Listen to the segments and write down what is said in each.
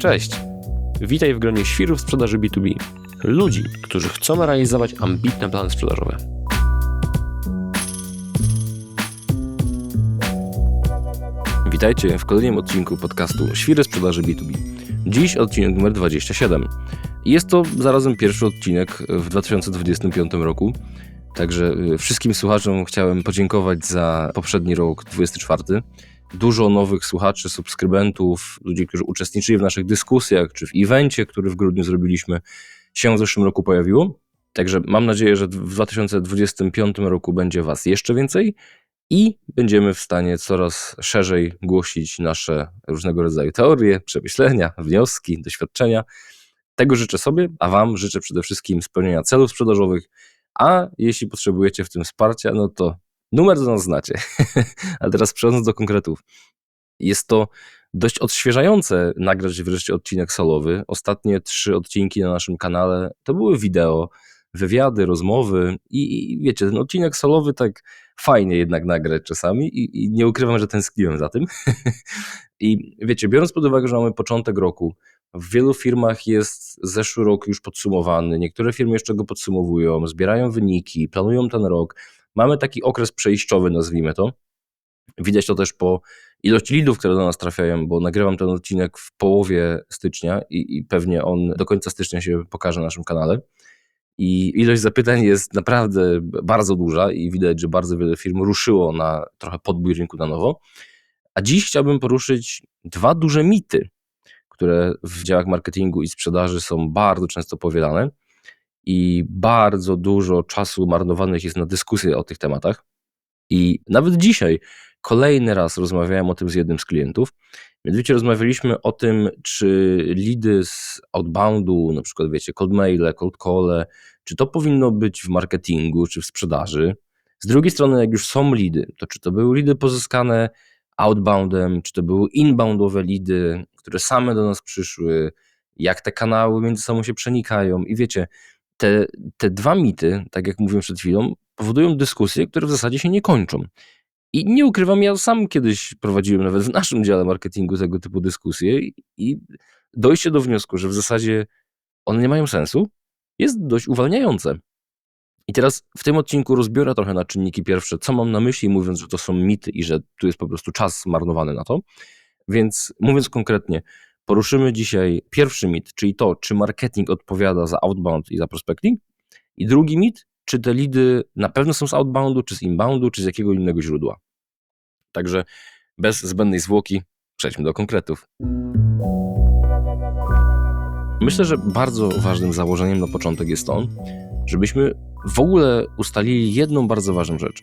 Cześć! Witaj w gronie świrów sprzedaży B2B. Ludzi, którzy chcą realizować ambitne plany sprzedażowe. Witajcie w kolejnym odcinku podcastu Świry sprzedaży B2B. Dziś odcinek numer 27. Jest to zarazem pierwszy odcinek w 2025 roku. Także y, wszystkim słuchaczom chciałem podziękować za poprzedni rok 24 dużo nowych słuchaczy, subskrybentów, ludzi, którzy uczestniczyli w naszych dyskusjach, czy w evencie, który w grudniu zrobiliśmy, się w zeszłym roku pojawiło. Także mam nadzieję, że w 2025 roku będzie Was jeszcze więcej i będziemy w stanie coraz szerzej głosić nasze różnego rodzaju teorie, przemyślenia, wnioski, doświadczenia. Tego życzę sobie, a Wam życzę przede wszystkim spełnienia celów sprzedażowych, a jeśli potrzebujecie w tym wsparcia, no to Numer do nas znacie. Ale teraz przechodząc do konkretów. Jest to dość odświeżające nagrać wreszcie odcinek solowy. Ostatnie trzy odcinki na naszym kanale to były wideo, wywiady, rozmowy i, i wiecie, ten odcinek solowy tak fajnie jednak nagrać czasami i, i nie ukrywam, że tęskniłem za tym. I wiecie, biorąc pod uwagę, że mamy początek roku, w wielu firmach jest zeszły rok już podsumowany, niektóre firmy jeszcze go podsumowują, zbierają wyniki, planują ten rok, Mamy taki okres przejściowy, nazwijmy to. Widać to też po ilości lidów, które do nas trafiają, bo nagrywam ten odcinek w połowie stycznia i, i pewnie on do końca stycznia się pokaże na naszym kanale. I ilość zapytań jest naprawdę bardzo duża i widać, że bardzo wiele firm ruszyło na trochę podbój rynku na nowo. A dziś chciałbym poruszyć dwa duże mity, które w działach marketingu i sprzedaży są bardzo często powielane i bardzo dużo czasu marnowanych jest na dyskusję o tych tematach. I nawet dzisiaj kolejny raz rozmawiałem o tym z jednym z klientów. Mianowicie rozmawialiśmy o tym, czy lidy z outboundu, na przykład wiecie, cold maile, cold call, czy to powinno być w marketingu, czy w sprzedaży. Z drugiej strony, jak już są lidy, to czy to były lidy pozyskane outboundem, czy to były inboundowe lidy, które same do nas przyszły, jak te kanały między sobą się przenikają. I wiecie, te, te dwa mity, tak jak mówiłem przed chwilą, powodują dyskusje, które w zasadzie się nie kończą. I nie ukrywam, ja sam kiedyś prowadziłem nawet w naszym dziale marketingu tego typu dyskusje i dojście do wniosku, że w zasadzie one nie mają sensu, jest dość uwalniające. I teraz w tym odcinku rozbiorę trochę na czynniki pierwsze, co mam na myśli, mówiąc, że to są mity i że tu jest po prostu czas zmarnowany na to. Więc mówiąc konkretnie, Poruszymy dzisiaj pierwszy mit, czyli to, czy marketing odpowiada za outbound i za prospecting. I drugi mit, czy te lidy na pewno są z outboundu, czy z inboundu, czy z jakiego innego źródła. Także bez zbędnej zwłoki przejdźmy do konkretów. Myślę, że bardzo ważnym założeniem na początek jest to, żebyśmy w ogóle ustalili jedną bardzo ważną rzecz,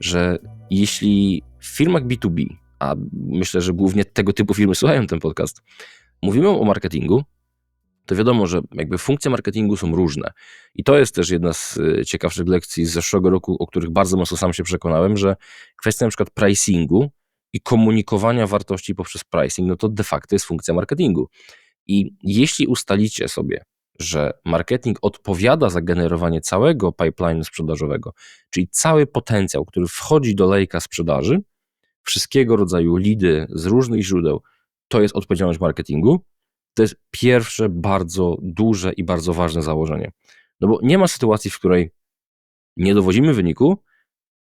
że jeśli w firmach B2B, a myślę, że głównie tego typu firmy słuchają ten podcast, mówimy o marketingu, to wiadomo, że jakby funkcje marketingu są różne. I to jest też jedna z y, ciekawszych lekcji z zeszłego roku, o których bardzo mocno sam się przekonałem, że kwestia na przykład pricingu i komunikowania wartości poprzez pricing, no to de facto jest funkcja marketingu. I jeśli ustalicie sobie, że marketing odpowiada za generowanie całego pipeline'u sprzedażowego, czyli cały potencjał, który wchodzi do lejka sprzedaży, wszystkiego rodzaju lidy z różnych źródeł, to jest odpowiedzialność marketingu. To jest pierwsze bardzo duże i bardzo ważne założenie. No bo nie ma sytuacji, w której nie dowodzimy wyniku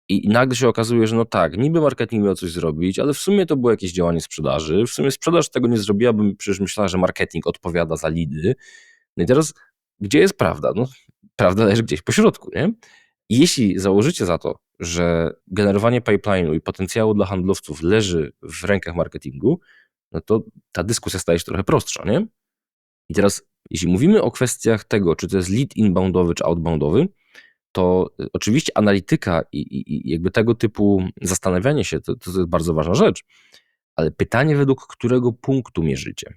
i nagle się okazuje, że no tak, niby marketing miał coś zrobić, ale w sumie to było jakieś działanie sprzedaży. W sumie sprzedaż tego nie zrobiła, bym przecież myślała, że marketing odpowiada za lidy. No i teraz, gdzie jest prawda? No, prawda leży gdzieś po środku, nie? Jeśli założycie za to, że generowanie pipeline'u i potencjału dla handlowców leży w rękach marketingu, no to ta dyskusja staje się trochę prostsza, nie? I teraz, jeśli mówimy o kwestiach tego, czy to jest lead inboundowy, czy outboundowy, to y, oczywiście analityka i, i, i jakby tego typu zastanawianie się to, to jest bardzo ważna rzecz, ale pytanie, według którego punktu mierzycie?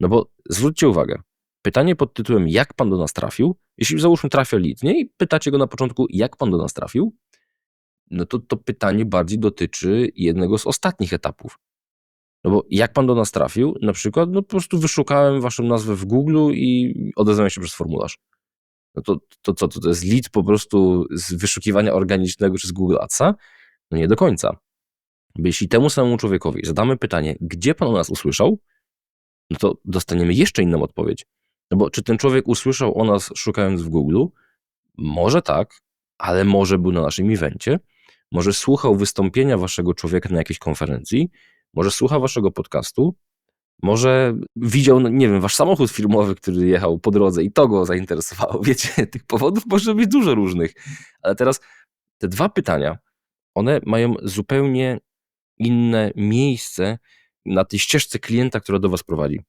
No bo zwróćcie uwagę, pytanie pod tytułem, jak pan do nas trafił, jeśli załóżmy trafia lead, nie? I pytacie go na początku, jak pan do nas trafił, no to to pytanie bardziej dotyczy jednego z ostatnich etapów. No bo jak pan do nas trafił? Na przykład, no po prostu wyszukałem waszą nazwę w Google i odezwałem się przez formularz. No to, to co, to, to jest lead po prostu z wyszukiwania organicznego przez Google Adsa? No nie do końca. Bo jeśli temu samemu człowiekowi zadamy pytanie, gdzie pan o nas usłyszał, no to dostaniemy jeszcze inną odpowiedź. No bo czy ten człowiek usłyszał o nas szukając w Google? Może tak, ale może był na naszym evencie, może słuchał wystąpienia waszego człowieka na jakiejś konferencji, może słucha waszego podcastu, może widział, no nie wiem, wasz samochód firmowy, który jechał po drodze i to go zainteresowało. Wiecie, tych powodów może być dużo różnych. Ale teraz te dwa pytania, one mają zupełnie inne miejsce na tej ścieżce klienta, która do was prowadzi.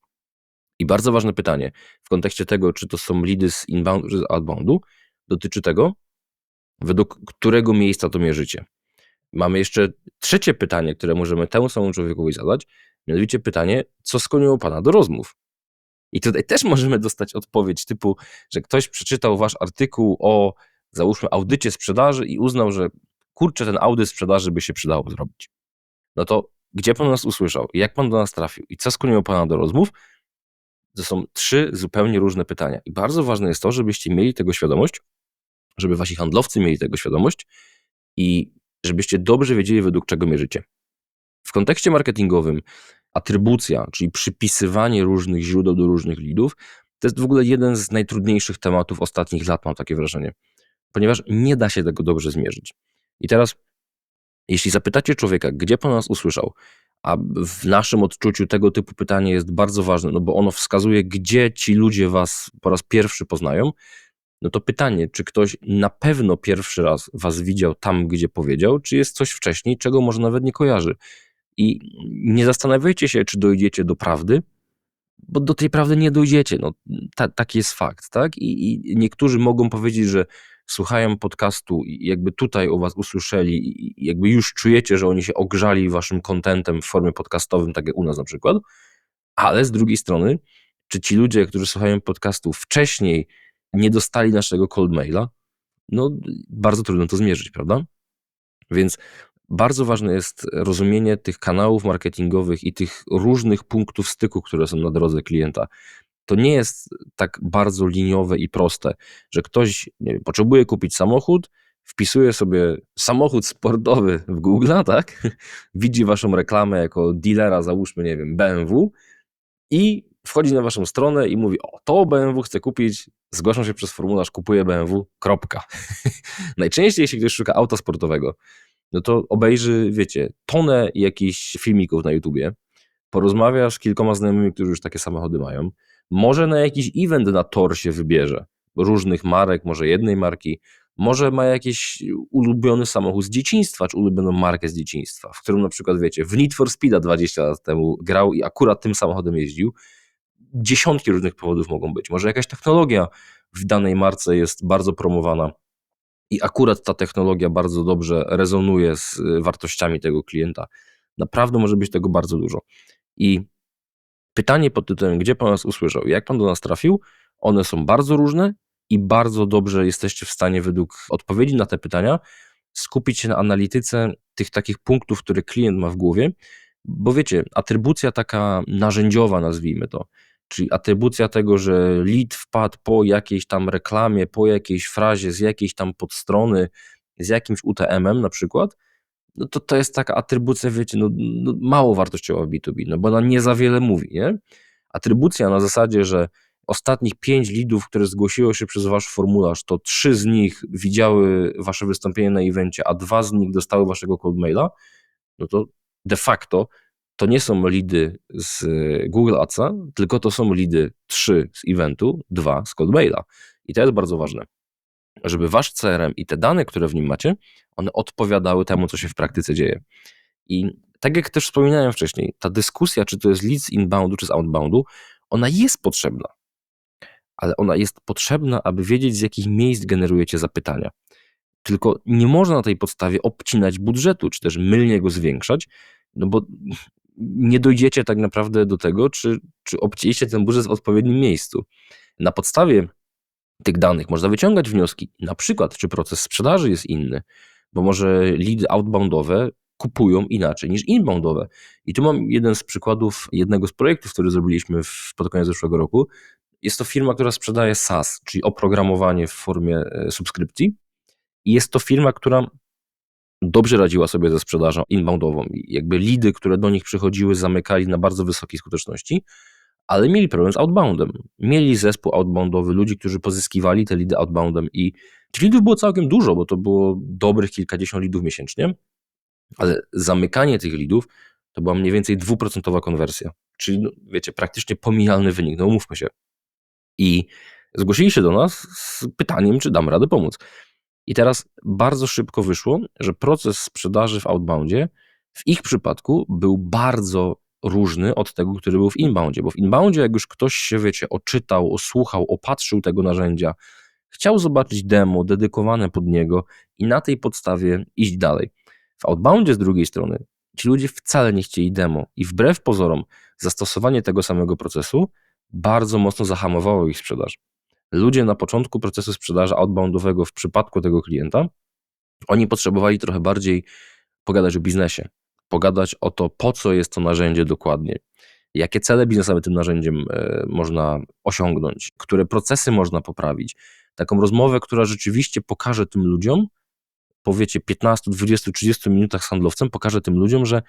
I bardzo ważne pytanie w kontekście tego, czy to są lidy z inboundu czy z outboundu, dotyczy tego, według którego miejsca to mierzycie. Mamy jeszcze trzecie pytanie, które możemy temu samemu człowiekowi zadać, mianowicie pytanie, co skłoniło Pana do rozmów? I tutaj też możemy dostać odpowiedź typu, że ktoś przeczytał Wasz artykuł o, załóżmy, audycie sprzedaży i uznał, że kurczę, ten audyt sprzedaży by się przydało zrobić. No to gdzie Pan nas usłyszał? Jak Pan do nas trafił? I co skłoniło Pana do rozmów? To są trzy zupełnie różne pytania. I bardzo ważne jest to, żebyście mieli tego świadomość, żeby Wasi handlowcy mieli tego świadomość i żebyście dobrze wiedzieli, według czego mierzycie. W kontekście marketingowym atrybucja, czyli przypisywanie różnych źródeł do różnych lidów, to jest w ogóle jeden z najtrudniejszych tematów ostatnich lat, mam takie wrażenie, ponieważ nie da się tego dobrze zmierzyć. I teraz, jeśli zapytacie człowieka, gdzie po nas usłyszał, a w naszym odczuciu tego typu pytanie jest bardzo ważne, no bo ono wskazuje, gdzie ci ludzie was po raz pierwszy poznają, no to pytanie, czy ktoś na pewno pierwszy raz was widział tam, gdzie powiedział, czy jest coś wcześniej, czego może nawet nie kojarzy. I nie zastanawiajcie się, czy dojdziecie do prawdy, bo do tej prawdy nie dojdziecie. No, ta, taki jest fakt, tak? I, I, niektórzy mogą powiedzieć, że słuchają podcastu i jakby tutaj o was usłyszeli i jakby już czujecie, że oni się ogrzali waszym kontentem w formie podcastowym, tak jak u nas na przykład, ale z drugiej strony, czy ci ludzie, którzy słuchają podcastu wcześniej nie dostali naszego cold maila, no bardzo trudno to zmierzyć, prawda? Więc bardzo ważne jest rozumienie tych kanałów marketingowych i tych różnych punktów styku, które są na drodze klienta. To nie jest tak bardzo liniowe i proste, że ktoś wiem, potrzebuje kupić samochód, wpisuje sobie samochód sportowy w Google, tak? Widzi waszą reklamę jako dealera, załóżmy, nie wiem, BMW i wchodzi na waszą stronę i mówi: O, to BMW chcę kupić, zgłaszam się przez formularz, kupuję BMW, kropka. Najczęściej, jeśli ktoś szuka auta sportowego, no to obejrzy, wiecie, tonę jakichś filmików na YouTubie, porozmawia z kilkoma znajomymi, którzy już takie samochody mają, może na jakiś event na tor się wybierze, różnych marek, może jednej marki, może ma jakiś ulubiony samochód z dzieciństwa, czy ulubioną markę z dzieciństwa, w którym na przykład, wiecie, w Need for Speeda 20 lat temu grał i akurat tym samochodem jeździł. Dziesiątki różnych powodów mogą być. Może jakaś technologia w danej marce jest bardzo promowana i akurat ta technologia bardzo dobrze rezonuje z wartościami tego klienta. Naprawdę może być tego bardzo dużo. I pytanie pod tytułem, gdzie Pan nas usłyszał, jak Pan do nas trafił, one są bardzo różne i bardzo dobrze jesteście w stanie według odpowiedzi na te pytania skupić się na analityce tych takich punktów, które klient ma w głowie, bo wiecie, atrybucja taka narzędziowa, nazwijmy to, czyli atrybucja tego, że lead wpadł po jakiejś tam reklamie, po jakiejś frazie, z jakiejś tam podstrony, z jakimś UTM-em na przykład, no to to jest taka atrybucja, wiecie, no, no mało wartościowa w B2B, no bo ona nie za wiele mówi, nie? Atrybucja na zasadzie, że ostatnich pięć lidów, które zgłosiło się przez wasz formularz, to trzy z nich widziały wasze wystąpienie na evencie, a dwa z nich dostały waszego cold maila, no to de facto to nie są lidy z Google Adsa, tylko to są lidy 3 z eventu, 2 z Coldmaila. I to jest bardzo ważne, żeby wasz CRM i te dane, które w nim macie, one odpowiadały temu, co się w praktyce dzieje. I tak jak też wspominałem wcześniej, ta dyskusja, czy to jest lead z inboundu, czy z outboundu, ona jest potrzebna. Ale ona jest potrzebna, aby wiedzieć, z jakich miejsc generujecie zapytania. Tylko nie można na tej podstawie obcinać budżetu, czy też mylnie go zwiększać, no bo nie dojdziecie tak naprawdę do tego, czy, czy obcięliście ten budżet w odpowiednim miejscu. Na podstawie tych danych można wyciągać wnioski, na przykład, czy proces sprzedaży jest inny, bo może leady outboundowe kupują inaczej niż inboundowe. I tu mam jeden z przykładów jednego z projektów, który zrobiliśmy w, pod koniec zeszłego roku. Jest to firma, która sprzedaje SaaS, czyli oprogramowanie w formie e, subskrypcji. I jest to firma, która dobrze radziła sobie ze sprzedażą inboundową. Jakby lidy, które do nich przychodziły, zamykali na bardzo wysokiej skuteczności, ale mieli problem z outboundem. Mieli zespół outboundowy, ludzi, którzy pozyskiwali te lidy outboundem i tych lidów było całkiem dużo, bo to było dobrych kilkadziesiąt lidów miesięcznie, ale zamykanie tych lidów to była mniej więcej dwuprocentowa konwersja, czyli no, wiecie, praktycznie pomijalny wynik, no umówmy się. I zgłosili się do nas z pytaniem, czy dam radę pomóc. I teraz bardzo szybko wyszło, że proces sprzedaży w outboundzie w ich przypadku był bardzo różny od tego, który był w inboundzie, bo w inboundzie jak już ktoś się, wiecie, oczytał, osłuchał, opatrzył tego narzędzia, chciał zobaczyć demo dedykowane pod niego i na tej podstawie iść dalej. W outboundzie z drugiej strony ci ludzie wcale nie chcieli demo i wbrew pozorom zastosowanie tego samego procesu bardzo mocno zahamowało ich sprzedaż. Ludzie na początku procesu sprzedaży outboundowego w przypadku tego klienta, oni potrzebowali trochę bardziej pogadać o biznesie, pogadać o to, po co jest to narzędzie dokładnie, jakie cele biznesowe tym narzędziem e, można osiągnąć, które procesy można poprawić. Taką rozmowę, która rzeczywiście pokaże tym ludziom, powiecie 15, 20, 30 minutach z handlowcem, pokaże tym ludziom, że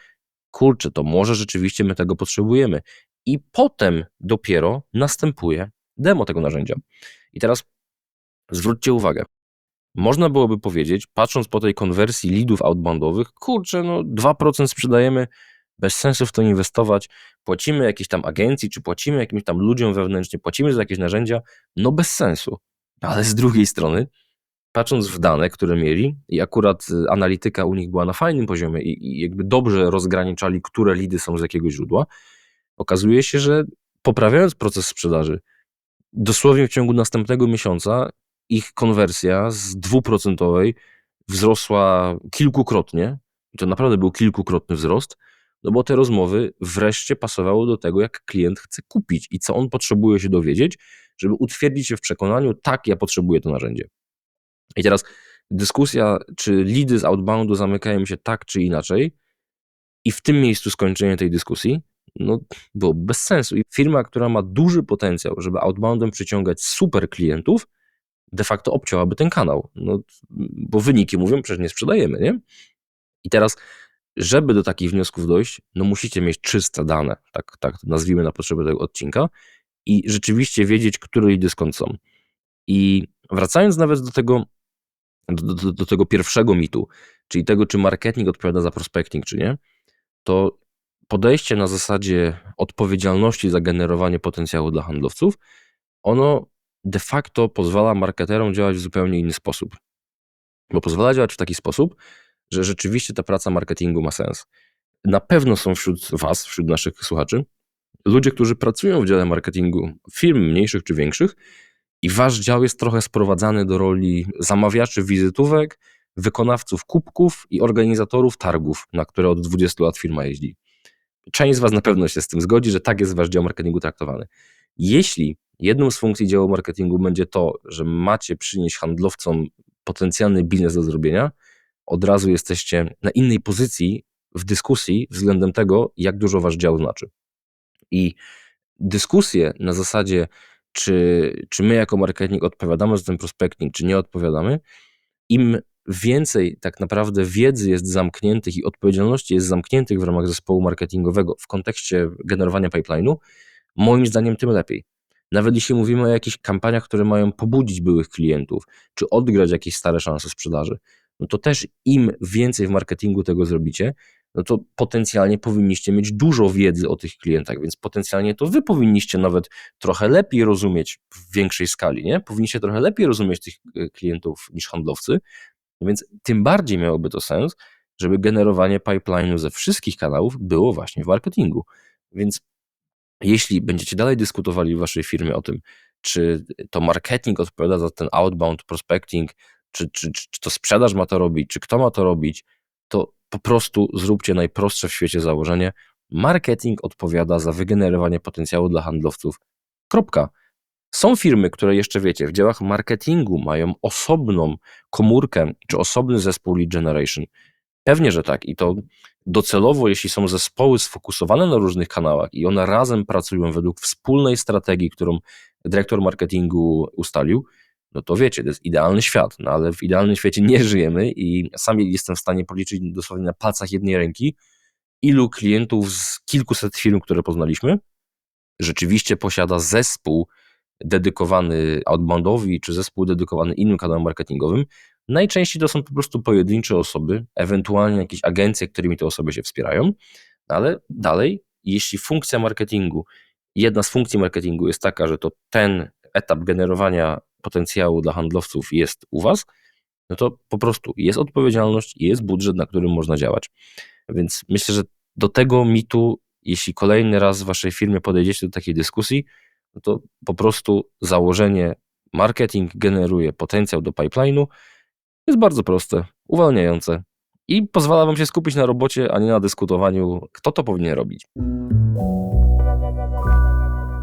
kurczę, to może rzeczywiście my tego potrzebujemy. I potem dopiero następuje demo tego narzędzia. I teraz zwróćcie uwagę, można byłoby powiedzieć, patrząc po tej konwersji leadów outboundowych, kurczę, no 2% sprzedajemy, bez sensu w to inwestować, płacimy jakiejś tam agencji, czy płacimy jakimś tam ludziom wewnętrznie, płacimy za jakieś narzędzia, no bez sensu. Ale z drugiej strony, patrząc w dane, które mieli, i akurat y, analityka u nich była na fajnym poziomie i, i jakby dobrze rozgraniczali, które lidy są z jakiego źródła, okazuje się, że poprawiając proces sprzedaży, dosłownie w ciągu następnego miesiąca ich konwersja z dwuprocentowej wzrosła kilkukrotnie, to naprawdę był kilkukrotny wzrost, no bo te rozmowy wreszcie pasowały do tego, jak klient chce kupić i co on potrzebuje się dowiedzieć, żeby utwierdzić się w przekonaniu, tak, ja potrzebuję to narzędzie. I teraz dyskusja, czy lidy z outboundu zamykają się tak czy inaczej, i w tym miejscu skończenie tej dyskusji, no, było bez sensu. I firma, która ma duży potencjał, żeby outboundem przyciągać super klientów, de facto obcięłaby ten kanał. No, bo wyniki mówią, przecież nie sprzedajemy, nie? I teraz, żeby do takich wniosków dojść, no musicie mieć czyste dane, tak, tak nazwijmy na potrzeby tego odcinka, i rzeczywiście wiedzieć, które lidy skąd są. I wracając nawet do tego, do, do, do tego pierwszego mitu, czyli tego, czy marketing odpowiada za prospecting, czy nie, to podejście na zasadzie odpowiedzialności za generowanie potencjału dla handlowców, ono de facto pozwala marketerom działać w zupełnie inny sposób. Bo pozwala działać w taki sposób, że rzeczywiście ta praca marketingu ma sens. Na pewno są wśród Was, wśród naszych słuchaczy, ludzie, którzy pracują w dziale marketingu firm mniejszych czy większych i Wasz dział jest trochę sprowadzany do roli zamawiaczy wizytówek, wykonawców kubków i organizatorów targów, na które od 20 lat firma jeździ. Część z Was na pewno się z tym zgodzi, że tak jest Wasz dział marketingu traktowany. Jeśli jedną z funkcji działu marketingu będzie to, że macie przynieść handlowcom potencjalny biznes do zrobienia, od razu jesteście na innej pozycji w dyskusji względem tego, jak dużo wasz dział znaczy. I dyskusje na zasadzie, czy, czy my jako marketing odpowiadamy za ten prospecting, czy nie odpowiadamy, im więcej tak naprawdę wiedzy jest zamkniętych i odpowiedzialności jest zamkniętych w ramach zespołu marketingowego w kontekście generowania pipeline'u, moim zdaniem tym lepiej. Nawet jeśli mówimy o jakichś kampaniach, które mają pobudzić byłych klientów, czy odgrać jakieś stare szanse sprzedaży, no to też im więcej w marketingu tego zrobicie, no to potencjalnie powinniście mieć dużo wiedzy o tych klientach, więc potencjalnie to wy powinniście nawet trochę lepiej rozumieć w większej skali, nie? Powinniście trochę lepiej rozumieć tych e, klientów niż handlowcy, więc tym bardziej miałoby to sens, żeby generowanie pipeline'u ze wszystkich kanałów było właśnie w marketingu. Więc jeśli będziecie dalej dyskutowali w waszej firmie o tym, czy to marketing odpowiada za ten outbound prospecting, czy, czy, czy to sprzedaż ma to robić, czy kto ma to robić, to po prostu zróbcie najprostsze w świecie założenie. Marketing odpowiada za wygenerowanie potencjału dla handlowców. Kropka. Są firmy, które jeszcze wiecie, w działach marketingu mają osobną komórkę czy osobny zespół lead generation. Pewnie, że tak. I to docelowo, jeśli są zespoły sfokusowane na różnych kanałach i one razem pracują według wspólnej strategii, którą dyrektor marketingu ustalił, no to wiecie, to jest idealny świat, no ale w idealnym świecie nie żyjemy i sami jestem w stanie policzyć dosłownie na palcach jednej ręki, ilu klientów z kilkuset firm, które poznaliśmy, rzeczywiście posiada zespół dedykowany outboundowi, czy zespół dedykowany innym kanałom marketingowym. Najczęściej to są po prostu pojedyncze osoby, ewentualnie jakieś agencje, którymi te osoby się wspierają, ale dalej, jeśli funkcja marketingu, jedna z funkcji marketingu jest taka, że to ten etap generowania potencjału dla handlowców jest u Was, no to po prostu jest odpowiedzialność i jest budżet, na którym można działać. Więc myślę, że do tego mitu, jeśli kolejny raz w Waszej firmie podejdziecie do takiej dyskusji, no to po prostu założenie marketing generuje potencjał do pipeline'u jest bardzo proste, uwalniające i pozwala Wam się skupić na robocie, a nie na dyskutowaniu, kto to powinien robić.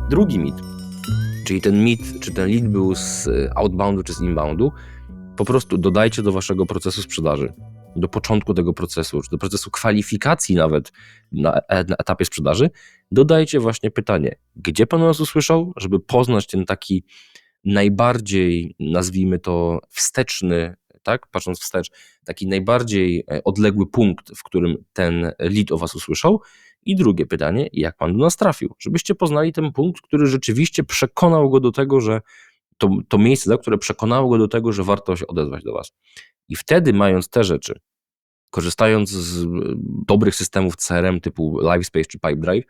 Drugi mit, czyli ten mit, czy ten lead był z outboundu, czy z inboundu, po prostu dodajcie do Waszego procesu sprzedaży, do początku tego procesu, czy do procesu kwalifikacji nawet na, na etapie sprzedaży, dodajcie właśnie pytanie, gdzie Pan nas usłyszał, żeby poznać ten taki najbardziej, nazwijmy to, wsteczny tak, patrząc wstecz, taki najbardziej e, odległy punkt, w którym ten lead o Was usłyszał. I drugie pytanie, jak Pan do nas trafił? Żebyście poznali ten punkt, który rzeczywiście przekonał go do tego, że to, to miejsce, które przekonało go do tego, że warto się odezwać do Was. I wtedy, mając te rzeczy, korzystając z e, dobrych systemów CRM typu LiveSpace czy Pipedrive,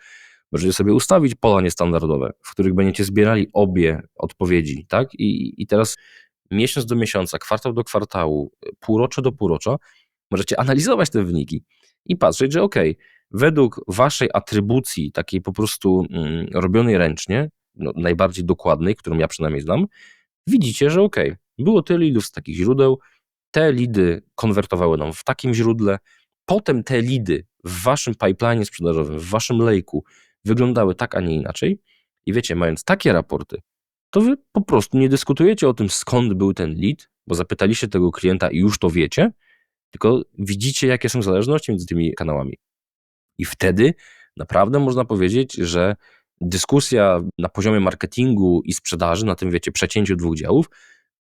możecie sobie ustawić pola niestandardowe, w których będziecie zbierali obie odpowiedzi, tak? I, i teraz miesiąc do miesiąca, kwartał do kwartału, półrocze do półrocza, możecie analizować te wyniki i patrzeć, że ok, według waszej atrybucji, takiej po prostu mm, robionej ręcznie, no, najbardziej dokładnej, którą ja przynajmniej znam, widzicie, że ok, było tyle lidów z takich źródeł, te lidy konwertowały nam w takim źródle, potem te lidy w waszym pipeline sprzedażowym, w waszym lejku wyglądały tak, a nie inaczej. I wiecie, mając takie raporty, to wy po prostu nie dyskutujecie o tym, skąd był ten lead, bo zapytaliście tego klienta i już to wiecie, tylko widzicie, jakie są zależności między tymi kanałami. I wtedy naprawdę można powiedzieć, że dyskusja na poziomie marketingu i sprzedaży, na tym wiecie, przecięciu dwóch działów,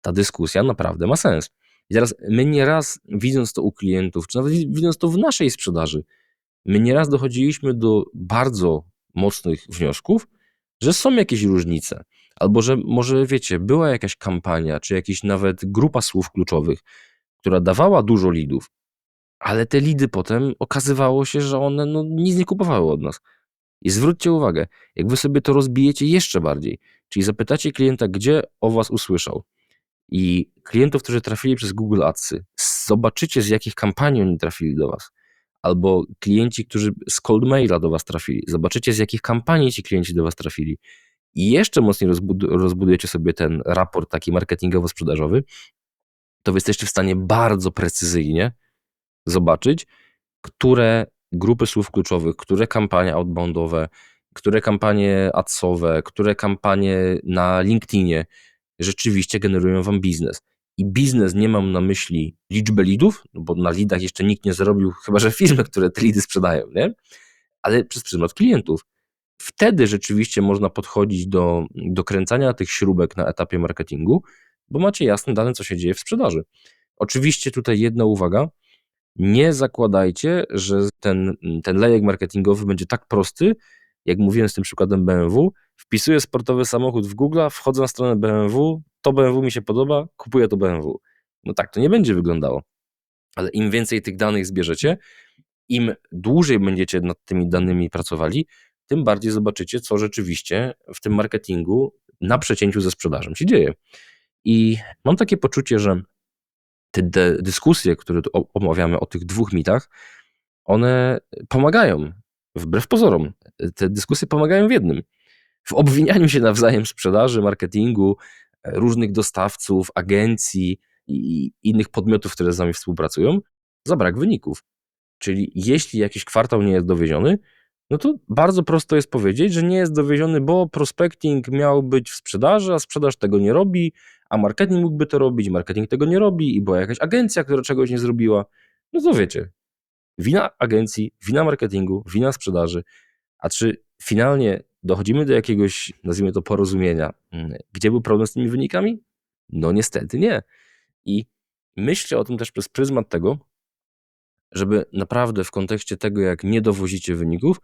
ta dyskusja naprawdę ma sens. I teraz my nieraz, widząc to u klientów, czy nawet widząc to w naszej sprzedaży, my nieraz dochodziliśmy do bardzo mocnych wniosków, że są jakieś różnice. Albo że może wiecie, była jakaś kampania, czy jakaś nawet grupa słów kluczowych, która dawała dużo lidów, ale te lidy potem okazywało się, że one no, nic nie kupowały od nas. I zwróćcie uwagę, jak wy sobie to rozbijecie jeszcze bardziej, czyli zapytacie klienta, gdzie o was usłyszał. I klientów, którzy trafili przez Google Adsy, zobaczycie z jakich kampanii oni trafili do was. Albo klienci, którzy z cold maila do was trafili, zobaczycie z jakich kampanii ci klienci do was trafili i jeszcze mocniej rozbudujecie sobie ten raport taki marketingowo-sprzedażowy, to wy jesteście w stanie bardzo precyzyjnie zobaczyć, które grupy słów kluczowych, które kampanie outboundowe, które kampanie adsowe, które kampanie na LinkedInie rzeczywiście generują wam biznes. I biznes nie mam na myśli liczbę lidów, no bo na lidach jeszcze nikt nie zrobił, chyba że firmy, które te lidy sprzedają, nie? ale przez pryzmat klientów. Wtedy rzeczywiście można podchodzić do, do kręcania tych śrubek na etapie marketingu, bo macie jasne dane, co się dzieje w sprzedaży. Oczywiście tutaj jedna uwaga. Nie zakładajcie, że ten, ten lejek marketingowy będzie tak prosty, jak mówiłem z tym przykładem BMW. Wpisuję sportowy samochód w Google, wchodzę na stronę BMW, to BMW mi się podoba, kupuję to BMW. No tak to nie będzie wyglądało. Ale im więcej tych danych zbierzecie, im dłużej będziecie nad tymi danymi pracowali, tym bardziej zobaczycie, co rzeczywiście w tym marketingu na przecięciu ze sprzedażą się dzieje. I mam takie poczucie, że te dyskusje, które tu omawiamy o tych dwóch mitach, one pomagają, wbrew pozorom. Te dyskusje pomagają w jednym. W obwinianiu się nawzajem sprzedaży, marketingu, różnych dostawców, agencji i innych podmiotów, które z nami współpracują, za brak wyników. Czyli jeśli jakiś kwartał nie jest dowieziony, no to bardzo prosto jest powiedzieć, że nie jest dowieziony, bo prospecting miał być w sprzedaży, a sprzedaż tego nie robi, a marketing mógłby to robić, marketing tego nie robi i była jakaś agencja, która czegoś nie zrobiła. No to wiecie, wina agencji, wina marketingu, wina sprzedaży, a czy finalnie dochodzimy do jakiegoś, nazwijmy to, porozumienia, mm, gdzie był problem z tymi wynikami? No niestety nie. I myślę o tym też przez pryzmat tego, żeby naprawdę w kontekście tego, jak nie dowozicie wyników,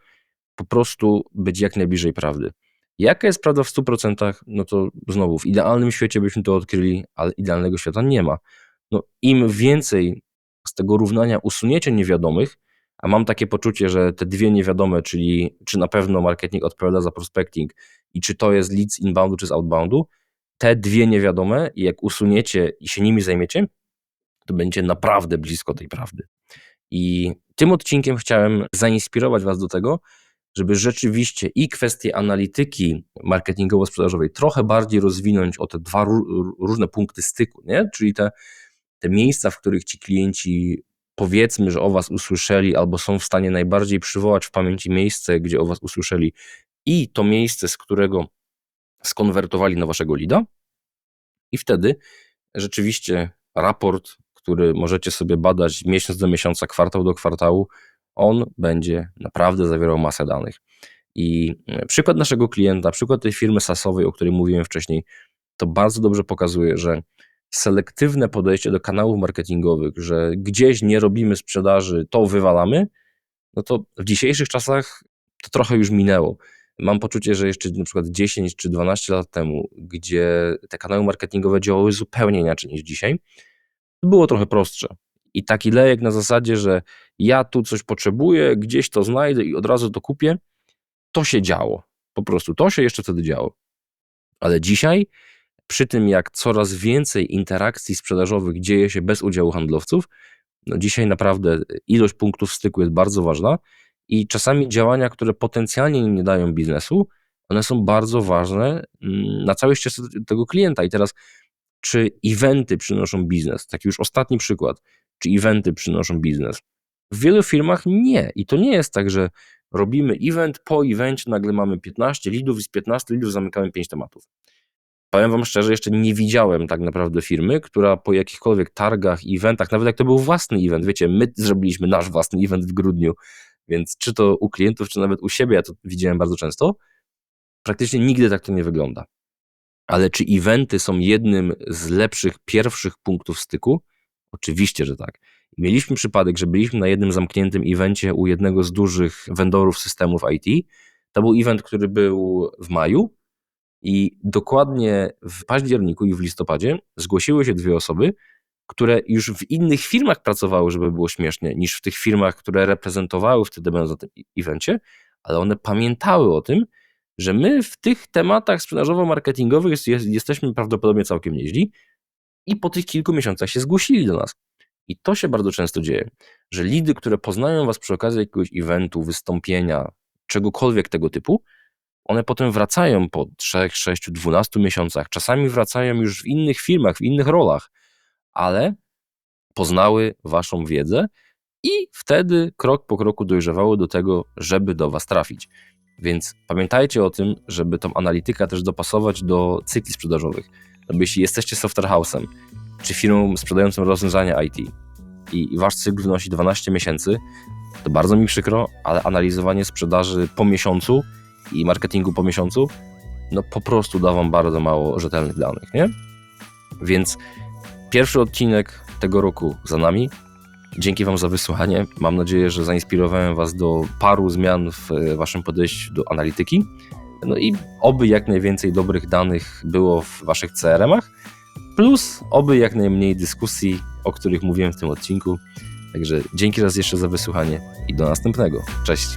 po prostu być jak najbliżej prawdy. Jaka jest prawda w 100%? No to znowu, w idealnym świecie byśmy to odkryli, ale idealnego świata nie ma. No, Im więcej z tego równania usunięcia niewiadomych, a mam takie poczucie, że te dwie niewiadome, czyli czy na pewno marketing odpowiada za prospecting i czy to jest lead z inboundu czy z outboundu, te dwie niewiadome, jak usuniecie i się nimi zajmiecie, to będzie naprawdę blisko tej prawdy. I tym odcinkiem chciałem zainspirować Was do tego, żeby rzeczywiście i kwestie analityki marketingowo-sprzedażowej trochę bardziej rozwinąć o te dwa różne punkty styku, nie? czyli te, te miejsca, w których ci klienci powiedzmy, że o Was usłyszeli, albo są w stanie najbardziej przywołać w pamięci miejsce, gdzie o Was usłyszeli, i to miejsce, z którego skonwertowali na Waszego lida. I wtedy rzeczywiście raport, który możecie sobie badać miesiąc do miesiąca, kwartał do kwartału, on będzie naprawdę zawierał masę danych. I e, przykład naszego klienta, przykład tej firmy SaaSowej, o której mówiłem wcześniej, to bardzo dobrze pokazuje, że selektywne podejście do kanałów marketingowych, że gdzieś nie robimy sprzedaży, to wywalamy, no to w dzisiejszych czasach to trochę już minęło. Mam poczucie, że jeszcze na przykład 10 czy 12 lat temu, gdzie te kanały marketingowe działały zupełnie inaczej niż dzisiaj, było trochę prostsze. I taki lejek na zasadzie, że ja tu coś potrzebuję, gdzieś to znajdę i od razu to kupię, to się działo. Po prostu to się jeszcze wtedy działo. Ale dzisiaj, przy tym jak coraz więcej interakcji sprzedażowych dzieje się bez udziału handlowców, no dzisiaj naprawdę ilość punktów styku jest bardzo ważna i czasami działania, które potencjalnie nie dają biznesu, one są bardzo ważne mm, na całej ścieżce tego klienta. I teraz, czy eventy przynoszą biznes? Taki już ostatni przykład. Czy eventy przynoszą biznes? W wielu firmach nie. I to nie jest tak, że robimy event, po evencie nagle mamy 15 lidów i z 15 lidów zamykamy 5 tematów. Powiem Wam szczerze, jeszcze nie widziałem tak naprawdę firmy, która po jakichkolwiek targach, eventach, nawet jak to był własny event, wiecie, my zrobiliśmy nasz własny event w grudniu, więc czy to u klientów, czy nawet u siebie, ja to widziałem bardzo często, praktycznie nigdy tak to nie wygląda. Ale czy eventy są jednym z lepszych pierwszych punktów styku? Oczywiście, że tak. Mieliśmy przypadek, że byliśmy na jednym zamkniętym evencie u jednego z dużych vendorów systemów IT. To był event, który był w maju i dokładnie w październiku i w listopadzie zgłosiły się dwie osoby, które już w innych firmach pracowały, żeby było śmiesznie, niż w tych firmach, które reprezentowały wtedy będąc na tym evencie, ale one pamiętały o tym, że my w tych tematach sprzedażowo-marketingowych jest, jest, jesteśmy prawdopodobnie całkiem nieźli i po tych kilku miesiącach się zgłosili do nas. I to się bardzo często dzieje, że lidy, które poznają was przy okazji jakiegoś eventu, wystąpienia, czegokolwiek tego typu, one potem wracają po 3, 6, 12 miesiącach. Czasami wracają już w innych firmach, w innych rolach, ale poznały waszą wiedzę i wtedy krok po kroku dojrzewały do tego, żeby do was trafić. Więc pamiętajcie o tym, żeby tą analitykę też dopasować do cykli sprzedażowych. No bo jeśli jesteście software house'em, czy firmą sprzedającą rozwiązania IT i wasz cykl wynosi 12 miesięcy, to bardzo mi przykro, ale analizowanie sprzedaży po miesiącu i marketingu po miesiącu, no po prostu da wam bardzo mało rzetelnych danych, nie? Więc pierwszy odcinek tego roku za nami. Dzięki Wam za wysłuchanie. Mam nadzieję, że zainspirowałem Was do paru zmian w Waszym podejściu do analityki. No i oby jak najwięcej dobrych danych było w Waszych CRM-ach, plus oby jak najmniej dyskusji, o których mówiłem w tym odcinku. Także dzięki raz jeszcze za wysłuchanie i do następnego. Cześć.